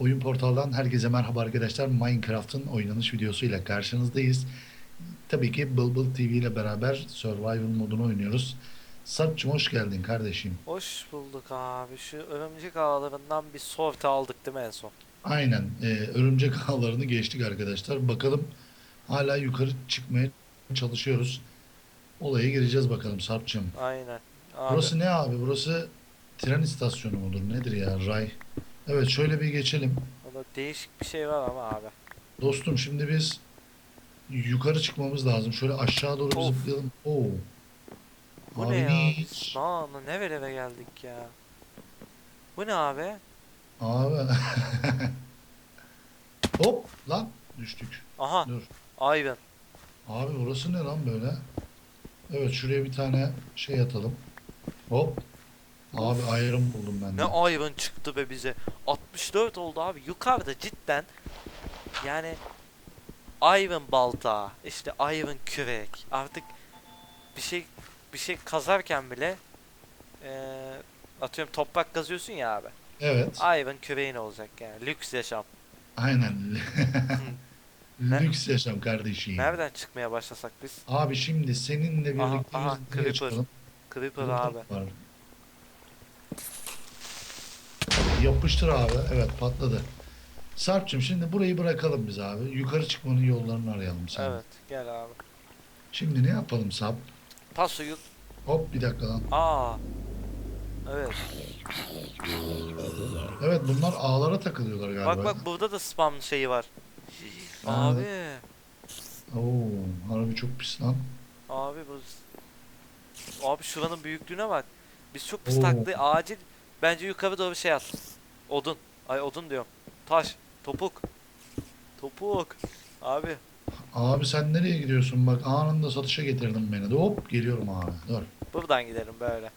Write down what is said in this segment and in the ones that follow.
Oyun portaldan herkese merhaba arkadaşlar. Minecraft'ın oynanış videosuyla karşınızdayız. Tabii ki Bulbul TV ile beraber Survival modunu oynuyoruz. Sarp'cığım hoş geldin kardeşim. Hoş bulduk abi. Şu örümcek ağlarından bir sort aldık değil mi en son? Aynen e, örümcek ağlarını geçtik arkadaşlar. Bakalım hala yukarı çıkmaya çalışıyoruz. Olaya gireceğiz bakalım Sarp'cığım. Aynen. Abi, Burası ne abi? Burası tren istasyonu mudur? Nedir ya? Ray. Evet şöyle bir geçelim. orada değişik bir şey var ama abi. Dostum şimdi biz yukarı çıkmamız lazım. Şöyle aşağı doğru bir Of. zıplayalım. Oo. Bu Abi ne ya? hiç. Biz Aa, ne eve geldik ya? Bu ne abi? Abi. Hop lan düştük. Aha, Dur. Ivan. Abi orası ne lan böyle? Evet şuraya bir tane şey atalım. Hop. Abi ayrım buldum ben de. Ne Ivan çıktı be bize. 64 oldu abi. Yukarıda cidden yani Ivan balta, işte Ivan kürek. Artık bir şey bir şey kazarken bile eee atıyorum toprak kazıyorsun ya abi. Evet. Ivan küreğin olacak yani. Lüks yaşam. Aynen. Ne? Lüks yaşam kardeşim. Nereden çıkmaya başlasak biz? Abi şimdi seninle Aha, birlikte aha, nereye Creeper. çıkalım? Creeper abi. var. Yapıştır abi. Evet patladı. Sarp'cığım şimdi burayı bırakalım biz abi. Yukarı çıkmanın yollarını arayalım sen. Evet gel abi. Şimdi ne yapalım Sarp? Paso yut. Hop bir dakika lan. Aa. Evet. Evet bunlar ağlara takılıyorlar galiba. Bak bak burada da spam şeyi var. Aa. Abi. Oo, harbi çok pis lan. Abi bu Abi şuranın büyüklüğüne bak. Biz çok pis Oo. taklı acil bence yukarı doğru şey at. Odun. Ay odun diyorum. Taş. Topuk. Topuk. Abi. Abi sen nereye gidiyorsun? Bak anında satışa getirdin beni. De hop geliyorum abi. Dur. Buradan gidelim böyle.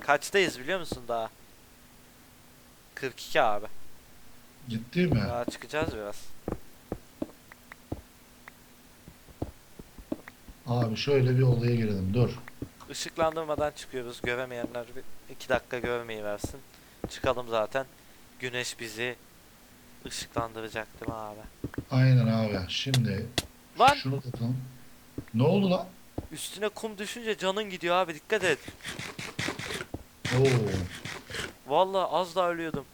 Kaçtayız biliyor musun daha? 42 abi. Ciddi mi? Daha çıkacağız biraz. Abi şöyle bir olaya girelim. Dur. Işıklandırmadan çıkıyoruz. Göremeyenler bir iki dakika görmeyi versin. Çıkalım zaten. Güneş bizi ışıklandıracak değil mi abi? Aynen abi. Şimdi Lan şunu tutalım. Ne oldu lan? üstüne kum düşünce canın gidiyor abi dikkat et. Oo. Vallahi az daha ölüyordum.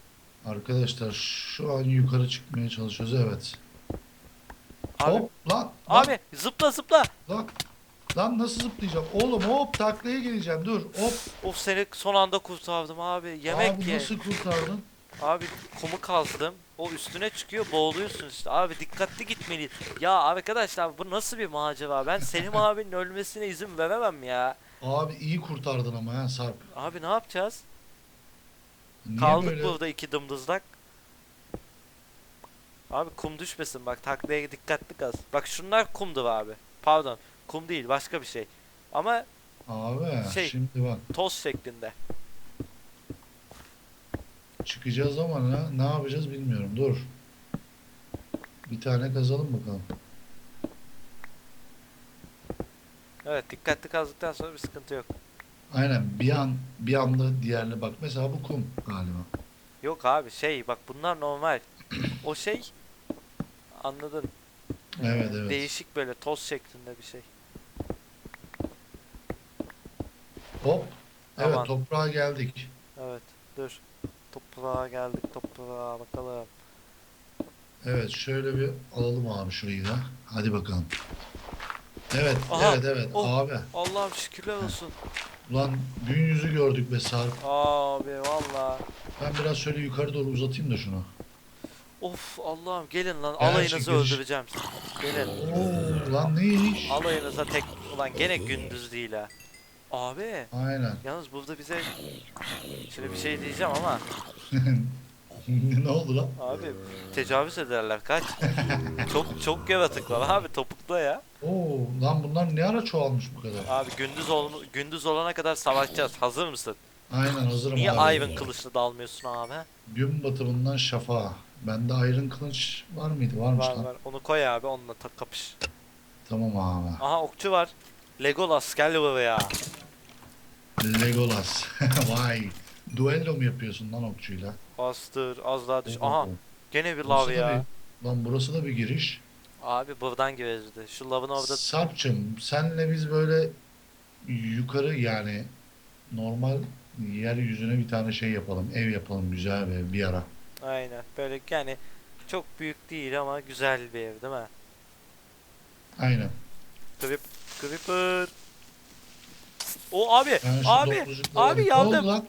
Arkadaşlar şu an yukarı çıkmaya çalışıyoruz. Evet. Abi, Hop lan. Lan, abi zıpla zıpla. Lan. Lan nasıl zıplayacağım? Oğlum hop taklaya geleceğim. Dur. Hop. Of seni son anda kurtardım abi. Yemek Abi ye. nasıl kurtardın? Abi kumu kazdım. O üstüne çıkıyor boğuluyorsun işte. Abi dikkatli gitmeliyiz. Ya arkadaşlar bu nasıl bir macera? Ben Selim abinin ölmesine izin veremem ya. Abi iyi kurtardın ama ha Sarp. Abi ne yapacağız? Niye Kaldık böyle? burada iki dımdızlak. Abi kum düşmesin bak taklaya dikkatli kaz. Bak şunlar kumdu abi. Pardon kum değil başka bir şey. Ama Abi Şey- şimdi bak toz şeklinde. çıkacağız ama ne, ne yapacağız bilmiyorum. Dur. Bir tane kazalım bakalım. Evet dikkatli kazdıktan sonra bir sıkıntı yok. Aynen bir an bir anda diğerine bak. Mesela bu kum galiba. Yok abi şey bak bunlar normal. O şey anladın. Evet, evet. Değişik böyle toz şeklinde bir şey. Hop. Evet Aman. toprağa geldik. Evet dur. Toprağa geldik toprağa bakalım. Evet şöyle bir alalım abi şurayı da. Hadi bakalım. Evet Aha, evet evet oh. abi. Allah'ım şükürler olsun. Ulan gün yüzü gördük be Sarp. Abi valla. Ben biraz şöyle yukarı doğru uzatayım da şunu. Of Allah'ım gelin lan Gerçi alayınızı giriş- öldüreceğim. Gelin. Oo lan ne iş? Alayınıza tek ulan gene gündüz değil ha. Abi Aynen. yalnız burada bize şöyle bir şey diyeceğim ama ne oldu lan? abi tecavüz ederler kaç. çok çok yaratık var abi topukta ya. Oo lan bunlar ne ara çoğalmış bu kadar? Abi gündüz ol gündüz olana kadar savaşacağız. Hazır mısın? Aynen hazırım Niye abi. Ivan kılıçla dalmıyorsun abi? Gün batımından şafağa. Bende Iron kılıç var mıydı? Varmış Var lan. var. Onu koy abi onunla tak kapış. Tamam abi. Aha okçu var. Legolas gel buraya. Legolas. Vay. Duello mu yapıyorsun lan okçuyla? Bastır az daha düş. Aha gene bir Burası lav da ya. bir- lan burası da bir giriş. Abi buradan girerdi. Şu lavın orada Sarp'cığım senle biz böyle yukarı yani normal yeryüzüne bir tane şey yapalım. Ev yapalım güzel bir ev bir ara. Aynen böyle yani çok büyük değil ama güzel bir ev değil mi? Aynen. Grip, Creeper. O abi, Ben şu abi, abi oldu yandım. lan?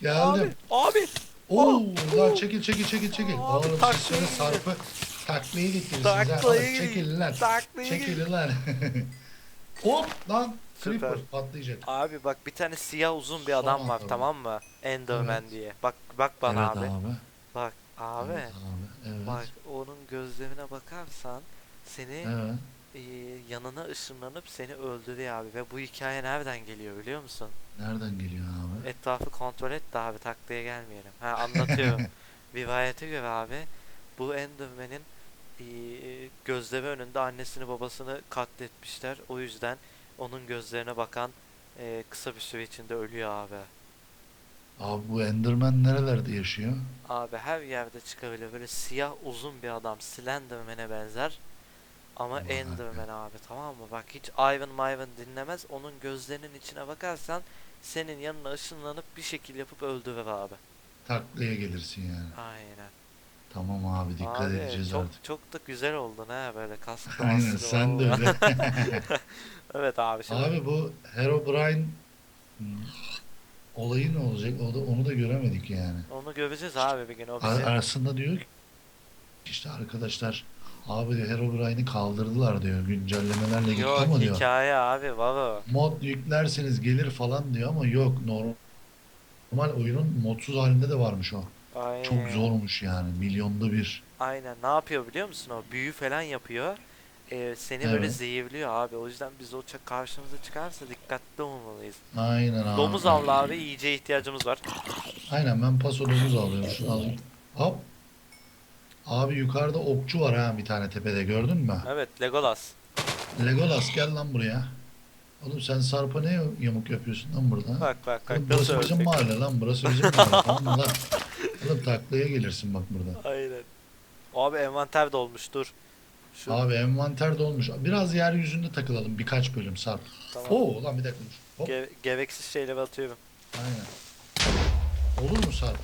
Geldim. Abi, abi. Oo lan çekil çekil çekil çekil. Abi, Oğlum siz taklaya şöyle gidiyor. Sarp'ı taklaya getirirsiniz. ha. Taklaya Oğlum lan. Taklaya lan. Hop lan. Süper. Creeper patlayacak. Abi bak bir tane siyah uzun bir adam Son var adam. tamam mı? Enderman Evet. diye. Bak bak bana abi. Bak abi. Evet abi. Evet. Bak onun gözlerine bakarsan seni Evet. e, yanına ışınlanıp seni öldürüyor abi ve bu hikaye nereden geliyor biliyor musun? Nereden geliyor abi? Etrafı kontrol et de abi taklaya gelmeyelim. Ha anlatıyorum. Rivayete göre abi bu Enderman'in e, gözleri önünde annesini babasını katletmişler. O yüzden onun gözlerine bakan e, kısa bir süre içinde ölüyor abi. Abi bu Enderman nerelerde yaşıyor? Abi her yerde çıkabilir. Böyle siyah uzun bir adam. Slenderman'e benzer. Ama Vay. Enderman abi tamam mı? Bak hiç Ivan Myvan dinlemez. Onun gözlerinin içine bakarsan senin yanına ışınlanıp bir şekil yapıp öldürür abi. Taklaya gelirsin yani. Aynen. Tamam abi dikkat abi edeceğiz çok artık. çok da güzel oldun ha böyle kasklı Aynen sen de vallahi. öyle. evet abi şimdi. Abi bu Herobrine hmm, olayı ne olacak? O da onu da göremedik yani. Onu göreceğiz abi bir gün o Ar- bizi. Arasında diyor ki işte arkadaşlar abi diyor Herobrine'i kaldırdılar diyor güncellemelerle gitti Yok ama diyor. hikaye abi o. Mod yüklerseniz gelir falan diyor ama yok normal normal oyunun modsuz halinde de varmış o. Aynen. Çok zormuş yani milyonda bir. Aynen ne yapıyor biliyor musun o? Büyü falan yapıyor. Ee, seni böyle Evet. zehirliyor abi. O yüzden biz o karşımıza çıkarsa dikkatli olmalıyız. Aynen abi. Domuz avlı abi yiyeceğe ihtiyacımız var. Aynen ben paso domuz alıyorum. Şunu alayım. Hop. Abi yukarıda okçu var ha bir tane tepede gördün mü? Evet Legolas. Legolas gel lan buraya. Oğlum sen Sarp'a ne yamuk yapıyorsun lan burada? Bak bak bak Oğlum burası bizim mahalle lan burası bizim mahalle tamam mı lan? Oğlum taklaya gelirsin bak burada. Aynen. Abi envanter dolmuş dur. Şu Abi envanter dolmuş. Biraz yeryüzünde takılalım birkaç bölüm Sarp. tamam. Oo lan bir dakika. Hop. Ge- gereksiz şeyleri atıyorum. Aynen. Olur mu Sarp?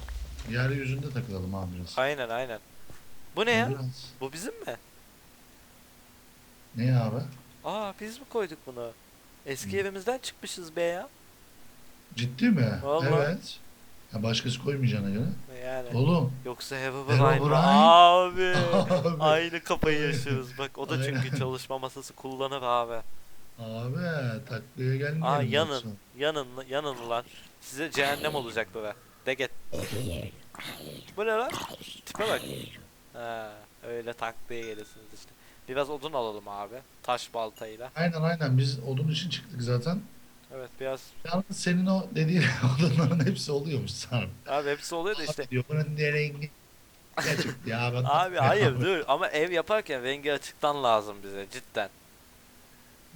Yeryüzünde takılalım abi biraz. Aynen aynen. Bu ne ya? Biraz. Bu bizim mi? Ne abi? Aa biz mi koyduk bunu? Eski Hı. evimizden çıkmışız be ya. Ciddi mi? Vallahi. Evet. Ya başkası koymayacağına göre. Yani. Oğlum. Yoksa mi? Herobrine. Abi. Abi. Aynı kafayı yaşıyoruz. Bak o da çünkü çalışma masası kullanır abi. Abi taklaya gelmeyelim. Aa yoksa. yanın. Yanın yanın ulan. Size cehennem olacak bu be. De get. Bu ne lan? Tipe bak. Ha, öyle taklaya gelirsiniz işte. Biraz odun alalım abi. Taş baltayla. Aynen aynen biz odun için çıktık zaten. Evet biraz. Yalnız senin o dediğin odunların hepsi oluyormuş Sarp. Abi hepsi oluyor da işte. Diyor bunun ne rengi çıktı ya ben. Abi hayır dur ama ev yaparken rengi açıktan lazım bize cidden.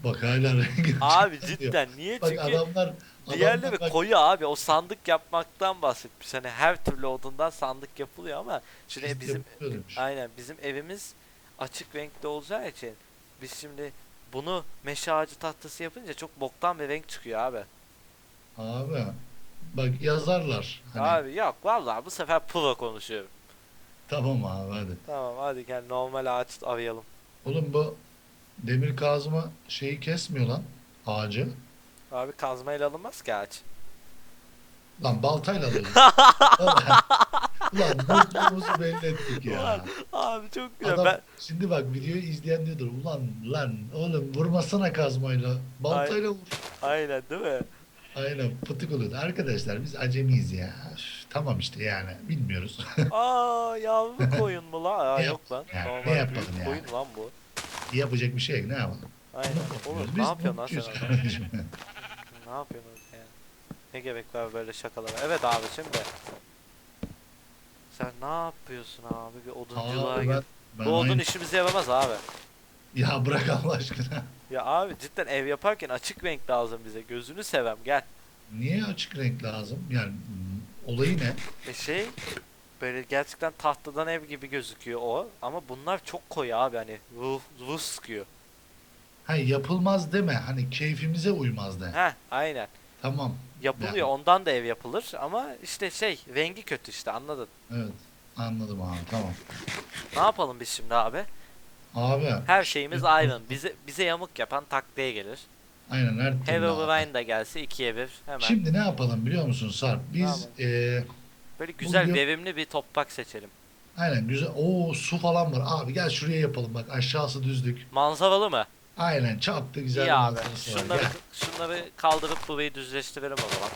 Bak hala rengi Abi çıktı diyor. cidden niye? Bak Çünkü adamlar diğerleri adamlar bak, koyu abi. O sandık yapmaktan bahsetmiş. Hani her türlü odundan sandık yapılıyor ama şimdi biz bizim aynen bizim evimiz açık renkli olacağı için biz şimdi bunu meşe ağacı tahtası yapınca çok boktan bir renk çıkıyor abi. Abi bak yazarlar. Hani, Abi yok vallahi bu sefer pro konuşuyorum. Tamam abi hadi. Tamam hadi gel normal ağaç arayalım. Oğlum bu demir kazma şeyi kesmiyor lan ağacı. Abi kazmayla alınmaz ki ağaç. Lan baltayla alıyoruz. Ulan bozduğumuzu belli ettik ya. Ulan, Abi çok güzel. Adam Ben şimdi bak videoyu izleyen diyordur. Ulan lan oğlum vurmasana kazmayla. Baltayla vur. aynen değil mi? Aynen pıtık oluyordu. Arkadaşlar biz acemiyiz ya. Üf, tamam işte yani bilmiyoruz. Aa yavru koyun mu lan? Aa Ne yok lan. ya, ne Normal yapalım büyük ya? koyun lan bu. Yapacak bir şey yok ne yapalım. Aynen. Yapıyoruz. ne yapıyorsun lan sen. Ne yapıyorsunuz yani? Ne gerek var böyle şakalara? Evet abi şimdi. Sen ne yapıyorsun abi? Bir odunculuğa Abi gel. ben, Bu odun aynı- işimize yaramaz abi. Ya bırak Allah aşkına. Ya abi cidden ev yaparken açık renk lazım bize. Gözünü sevem gel. Niye açık renk lazım? Yani Olayı ne? E şey böyle gerçekten tahtadan ev gibi gözüküyor o ama bunlar çok koyu abi hani ruh, ruh sıkıyor. Ha yapılmaz deme. Hani keyfimize uymaz de. Heh aynen. Tamam. Yapılıyor Yani. ondan da ev yapılır ama işte şey rengi kötü işte anladın. Evet. Anladım abi. Tamam. Ne yapalım biz şimdi abi? Abi. Her şeyimiz. Iron. Bize bize yamuk yapan taklaya gelir. Aynen her türlü. Herobrine de gelse ikiye bir hemen. Şimdi ne yapalım biliyor musun Sarp? Biz eee, Böyle güzel Bugün- verimli bir toprak seçelim. aynen güzel. Oo su falan var. Abi gel şuraya yapalım bak. Aşağısı düzlük. Manzaralı mı? Aynen çaptı güzel İyi abi. Şunları, Gel. şunları kaldırıp burayı düzleştirelim o zaman.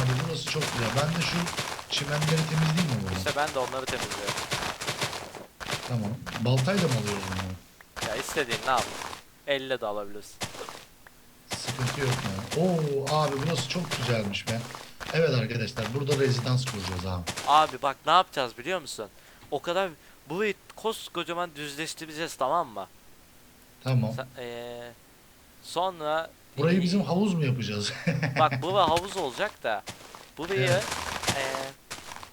Abi burası çok güzel. Ben de şu çimenleri temizleyeyim mi bunu? İşte ben de onları temizliyorum. Tamam. Baltayla mı alıyoruz bunu? Ya istediğin ne yap? Elle de alabilirsin. Sıkıntı yok ya. Oo abi burası çok güzelmiş be. Evet arkadaşlar burada rezidans kuracağız abi. Abi bak ne yapacağız biliyor musun? O kadar burayı koskocaman düzleştireceğiz tamam mı? Tamam. Sa- eee, sonra Burayı bizim havuz mu yapacağız? bak bu havuz olacak da burayı Evet. eee,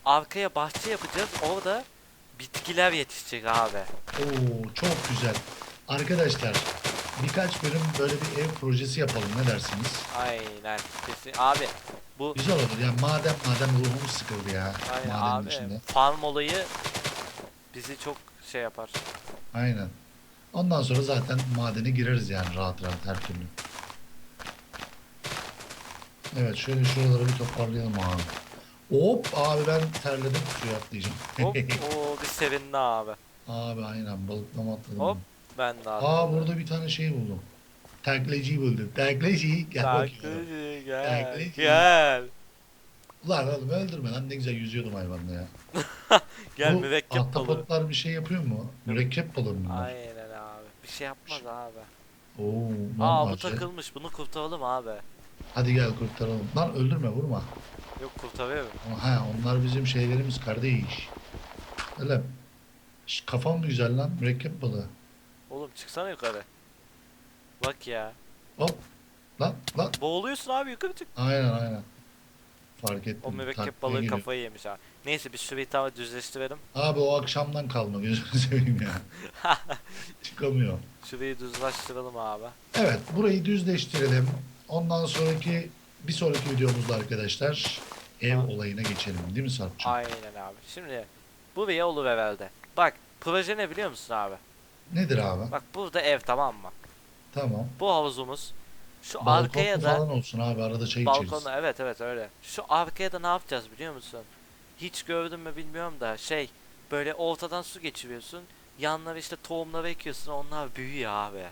arkaya bahçe yapacağız. Orada bitkiler yetişecek abi. Oo çok güzel. Arkadaşlar birkaç bölüm böyle bir ev projesi yapalım ne dersiniz? Aynen. Kesin. Abi bu Güzel olur ya madem madem ruhumuz sıkıldı ya aynen madenin abi içinde. farm olayı bizi çok şey yapar. Aynen. Ondan sonra zaten madene gireriz yani rahat rahat her türlü. Evet şöyle şuraları bir toparlayalım abi. Hop abi ben terledim suya atlayacağım. Hop o bir sevindi abi. abi aynen balıklama atladım. Hop. Ben de abi. Aa burada bir tane şey buldum. Taklacıyı buldum. Taklacı gel. Taklacı, gel. Taklacı. Gel. Ulan oğlum öldürme lan ne güzel yüzüyordum hayvanla ya. Gel Bu mürekkep balığı. ahtapotlar bir şey yapıyor mu? Mürekkep balığı mı? Aynen. Bir şey yapmaz abi. Oo, Aa bu acayip. takılmış. Bunu kurtaralım abi. Hadi gel kurtaralım. Lan öldürme vurma. Yok kurtarıyor mu? Ha onlar bizim şeylerimiz kardeş. Öyle. Şş, kafam güzel lan mürekkep balığı. Oğlum çıksana yukarı. Bak ya. Hop. Lan lan. Boğuluyorsun abi yukarı çık. Aynen aynen. Fark ettim. O mürekkep balığı giriyor. kafayı yemiş abi. Neyse biz şurayı tamam düzleştirelim. Abi o akşamdan kalma gözünü seveyim ya. Çıkamıyor. Şurayı düzleştirelim abi. Evet burayı düzleştirelim. Ondan sonraki bir sonraki videomuzda arkadaşlar ev Ha. olayına geçelim değil mi Sarp'cığım? Aynen abi. Şimdi buraya olur herhalde. Bak proje ne biliyor musun abi? Nedir abi? Bak burada ev tamam mı? Tamam. Bu havuzumuz. Şu Balkon arkaya da falan olsun abi arada çay içeriz. balkonu evet evet öyle. Şu arkaya da ne yapacağız biliyor musun? Hiç gördün mü bilmiyorum da şey böyle ortadan su geçiriyorsun. Yanlara işte tohumları ekiyorsun onlar büyüyor abi.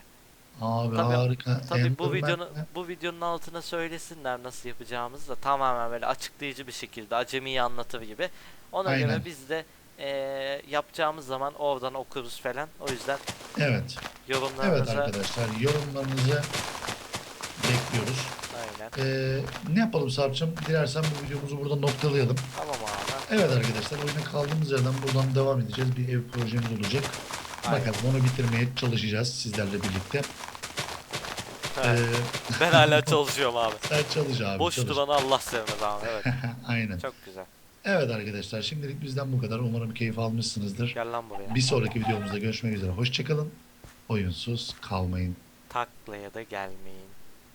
Abi Tabii- harika. Tabii bu Enderman videonun bu videonun altına söylesinler nasıl yapacağımızı da tamamen böyle açıklayıcı bir şekilde acemiyi anlatır gibi. Ona Aynen. göre biz de eee, yapacağımız zaman oradan okuruz falan. O yüzden Evet. Evet arkadaşlar yorumlarınızı bekliyoruz. aynen. Ee, ne yapalım Sarp'cığım? Dilersen bu videomuzu burada noktalayalım. Tamam abi. Evet arkadaşlar oyuna kaldığımız yerden buradan devam edeceğiz. Bir ev projemiz olacak. Aynen. Bakalım onu bitirmeye çalışacağız sizlerle birlikte. Evet. Ee, Ben hala çalışıyorum abi. sen çalış abi. Boş çalış. duranı Allah sevmez abi. Evet. Aynen. Çok güzel. Evet arkadaşlar şimdilik bizden bu kadar. Umarım keyif almışsınızdır. Gel lan buraya. Bir sonraki videomuzda görüşmek üzere. Hoşçakalın. Oyunsuz kalmayın. Taklaya da gelmeyin.